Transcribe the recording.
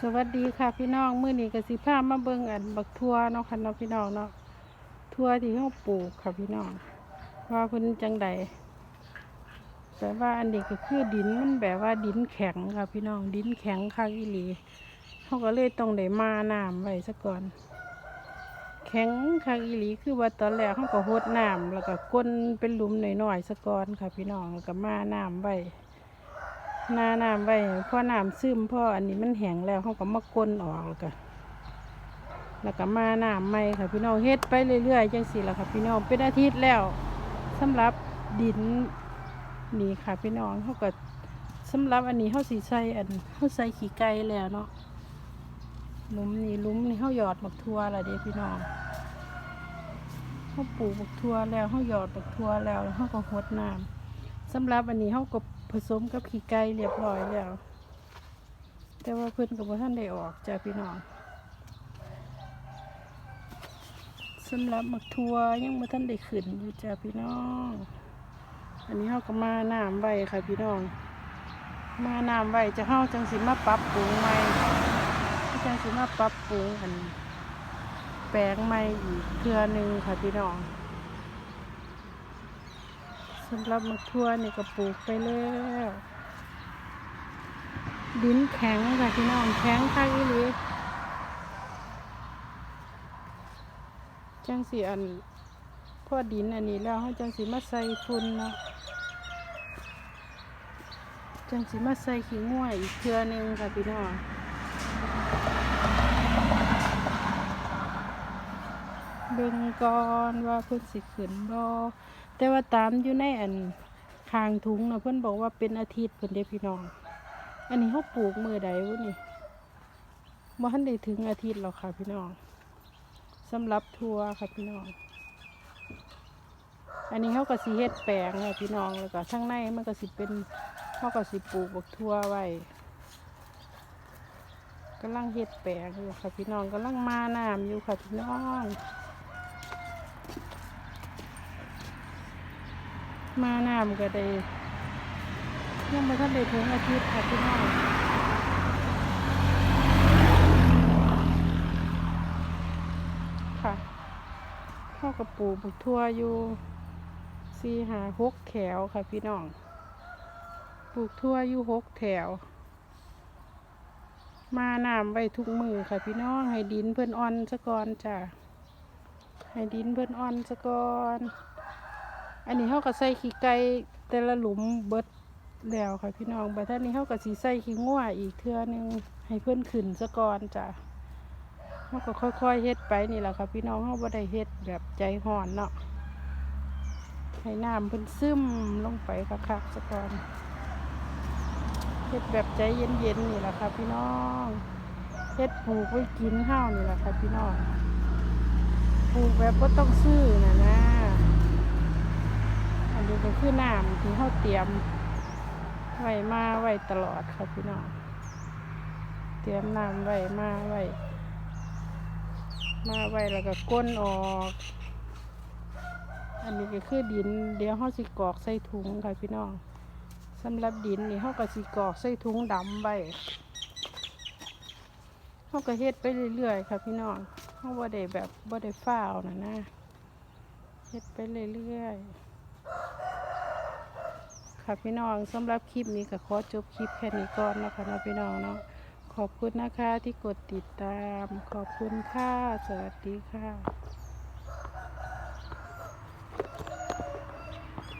สวัสดีค่ะพี่น้องมื้อนี้ก็สิพามาเบิ่งอันบักทั่วเนาะค่ะเนาะพี่น้องเนาะทั่วที่เฮาปลูกค่ะพี่น้องว่าเพิ่นจังใดแต่ว่าอันนี้ก็คือดินมันแบบว่าดินแข็งค่ะพี่น้องดินแข็งคักอีหลีเฮาก็เลยต้องได้มาน้ำไว้ซะก่อน แข็งคักอีหลีคือว่าตอนแรกเฮาก็หดน้ำแล้วก็ก้นเป็นหลุมหน่อยๆซะก่อนค่ะพี่น้องแล้วก็มาน้ำไว้ น้าน้ำไว้พอน้ำซึมพ่ออันนี้มันแห้งแล้วเขาก็มากลนออกแล้วก็แล้วก็มาน้ำใหม่ค่ะพี่น้องเฮ็ดไปเรื่อยๆจังสิล่ะค่ะพี่น้องเป็นอาทิตย์แล้วสำหรับดินนี่ค่ะพี่น้องเขาก็สำหรับอันนี้เขาสีใส่อันเขาใส่ขี้ไก่แล้วเนาะลุมนี่ลุมนี่เขาหยอดบักทั่วและเด้พี่น้องเขาปลูกบักทั่วแล้วเขาหยอดบักทั่วแล้วเขาก็หดน้ำสำหรับอันนี้เขาก็ ผสมกับขี้ไก่เรียบร้อยแล้ว แต่ว่าเพิ่อนกับท่านได้ออกจ้าพี่น้องสำหรับมักทัวยังบ่ท่านได้ขึ้นอยู่จ้าพี่น้อง อันนี้เขาก็มาน้ำไว้ค่ะพี่น้อง มาน้ำไว้จะเข้าจังสิมาปรับปรุงใหม่จังสิมาปรับปรุงอันแปลงใหม่อีกเทื่อหนึงค่ะพี่น้อง สำหรับมะทั่วนี่ก็ปลูกไปแล้ว ดินแข็งค่ะพี่น้องแข็งคักอีหลีจังสีอันพ่อดินอันนี้แล้วเขาจังสีมาใส่ฝุ่นเนาะจังสีมาใส่ขี้ง่วยอีกเทือนึงค่ะพี่น้อง เบิ่งก่อนว่าเพิ่นสิขึ้นบ่แต่ว่าตามอยู่ในอันคางถุงนะเพื่อนบอกว่าเป็นอาทิตย์เพื่อนเด้พี่น้อง อันนี้เขาปลูกมือใดวะนี่บ่ทันได้ถึงอาทิตย์หรอกค่ะพี่น้องสำหรับทัวร์ค่ะพี่น้อง อันนี้เขาก็สิเฮ็ดแปลงค่ะพี่น้องแล้วก็ข้างในมันก็สิเป็นเขาก็สิปลูกบักทั่วไว้กำลังเฮ็ดแปลงอยู่ค่ะพี่น้องกำลังมาน้ำอยู่ค่ะพี่น้อง มาน้ำก็ได้ยังไม่ทันได้ถึงอาทิตย์ค่ะพี่น้องค่ะเข้ากับปูบักทั่วอยู่สี่หาหกแถวค่ะพี่น้องปลูกทั่วอยู่หกแถว มาน้ำไว้ทุกมือค่ะพี่น้องให้ดินเพื่อนอ่อนซะก่อนจ้ะให้ดินเพื่อนอ่อนซะก่อน อันนี้เขาก็ใส่ขี้ไก่แต่ละหลุมเบิดแล้วค่ะพี่น้องบัดท่านี้เขาก็สีใส่ขี้งัวอีกเทื่อนึงให้เพื่อนขึ้นซะก่อนจ้ะเขาก็ค่อยๆเฮ็ดไปนี่แหละค่ะพี่น้องเขาบ่ได้เฮ็ดแบบใจห่อนเนาะให้น้ำเพิ่นซึมลงไปคักๆซะก่อนเฮ็ดแบบใจเย็นๆนี่แหละค่ะพี่น้องเฮ็ดปลูกไว้กินข้าวนี่แหละค่ะพี่น้องปลูกแบบบ่ต้องซื้อนะนะ คือน้ำที่เขาเตรียมไว้มาไว้ตลอดค่ะพี่น้อง เตรียมน้ำไว้มาไว้ มาไว้แล้วก็ก้นออก อันนี้ก็คือดิน เดี๋ยวเขาสิกอกใส่ถุงค่ะพี่น้องสำหรับดินนี่เขาก็สิกอกใส่ถุงดำไว้เขาก็เฮ็ดไปเรื่อยๆค่ะพี่น้องเขาบ่ได้แบบบ่ได้ฟ้าวนะนะเฮ็ดไปเรื่อยๆ ค่ะพี่น้องสำหรับคลิปนี้ก็ขอจบคลิปแค่นี้ก่อนนะคะนะพี่น้องเนาะขอบคุณนะคะที่กดติดตาม ขอบคุณค่ะ สวัสดีค่ะ